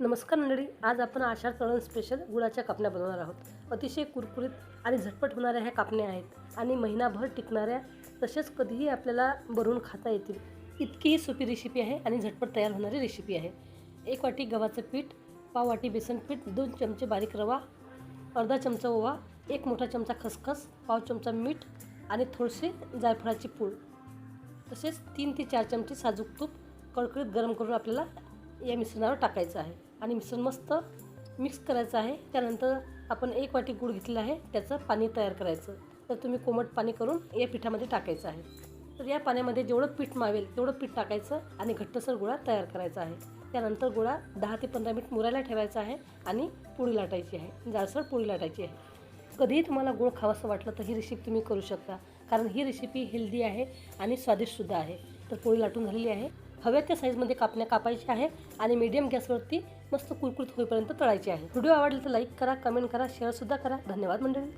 नमस्कार मंडळी आज आपण आषाढ तळण स्पेशल गुळाच्या कापण्या बनवणार आहोत. अतिशय कुरकुरीत आणि झटपट होणाऱ्या ह्या कापण्या आहेत आणि महिनाभर टिकणाऱ्या तसेच कधीही आपल्याला भरून खाता येतील. इतकी ही सोपी रेसिपी आहे आणि झटपट तयार होणारी रेसिपी आहे. एक वाटी गव्हाचं पीठ पाव वाटी बेसन पीठ दोन चमचे बारीक रवा अर्धा चमचा ओवा एक मोठा चमचा खसखस पाव चमचा मीठ आणि थोडीशी जायफळाची पूड. तसेच तीन ते चार चमचे साजूक तूप कळकळीत गरम करून आपल्याला या मिश्रणावर टाकायचं आहे. आणि मिश्रण मस्त मिक्स करायचं आहे. त्यानंतर आपण एक वाटी गूळ घेतलेला आहे. त्याचं पाणी तयार करायचं. तर तुम्ही कोमट पाणी करून या पिठामध्ये टाकायचं आहे. तर या पाण्यामध्ये जेवढं पीठ मावेल तेवढं पीठ टाकायचं आणि घट्टसर गोळा तयार करायचा आहे. त्यानंतर गोळा दहा ते पंधरा मिनिट मुरायला ठेवायचा आहे आणि पोळी लाटायची आहे. जाडसर पोळी लाटायची आहे. कधीही तुम्हाला गोड खावंसं वाटलं तर ही रेसिपी तुम्ही करू शकता. कारण ही रेसिपी हेल्दी आहे आणि स्वादिष्टसुद्धा आहे. तर पोळी लाटून झालेली आहे. हव्या त्या साईजमध्ये कापण्या कापायच्या आहे आणि मीडियम गॅसवरती मस्त कुरकुरीत होईपर्यंत तळायची आहे. व्हिडिओ आवडला तर लाईक करा कमेंट करा शेअरसुद्धा करा. धन्यवाद मंडळी.